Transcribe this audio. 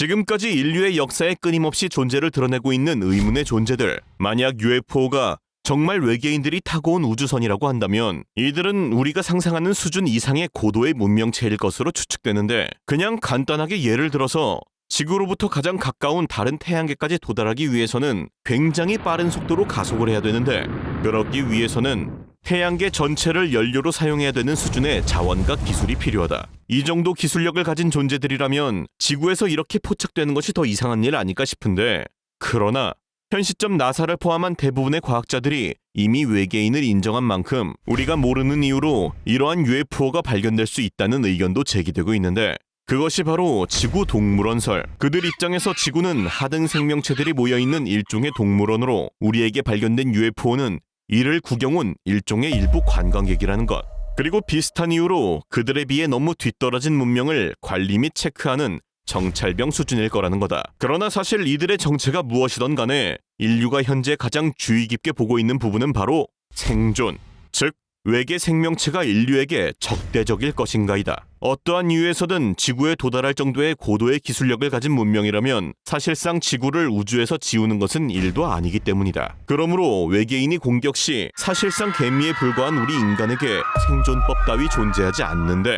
지금까지 인류의 역사에 끊임없이 존재를 드러내고 있는 의문의 존재들. 만약 UFO가 정말 외계인들이 타고 온 우주선이라고 한다면 이들은 우리가 상상하는 수준 이상의 고도의 문명체일 것으로 추측되는데 그냥 간단하게 예를 들어서 지구로부터 가장 가까운 다른 태양계까지 도달하기 위해서는 굉장히 빠른 속도로 가속을 해야 되는데 그러기 위해서는 태양계 전체를 연료로 사용해야 되는 수준의 자원과 기술이 필요하다. 이 정도 기술력을 가진 존재들이라면 지구에서 이렇게 포착되는 것이 더 이상한 일 아닐까 싶은데 그러나 현 시점 나사를 포함한 대부분의 과학자들이 이미 외계인을 인정한 만큼 우리가 모르는 이유로 이러한 UFO가 발견될 수 있다는 의견도 제기되고 있는데 그것이 바로 지구 동물원설. 그들 입장에서 지구는 하등 생명체들이 모여 있는 일종의 동물원으로 우리에게 발견된 UFO는 이를 구경 온 일종의 일부 관광객이라는 것. 그리고 비슷한 이유로 그들에 비해 너무 뒤떨어진 문명을 관리 및 체크하는 정찰병 수준일 거라는 거다. 그러나 사실 이들의 정체가 무엇이던 간에 인류가 현재 가장 주의 깊게 보고 있는 부분은 바로 생존. 즉, 외계 생명체가 인류에게 적대적일 것인가이다. 어떠한 이유에서든 지구에 도달할 정도의 고도의 기술력을 가진 문명이라면 사실상 지구를 우주에서 지우는 것은 일도 아니기 때문이다. 그러므로 외계인이 공격 시 사실상 개미에 불과한 우리 인간에게 생존법 따위 존재하지 않는데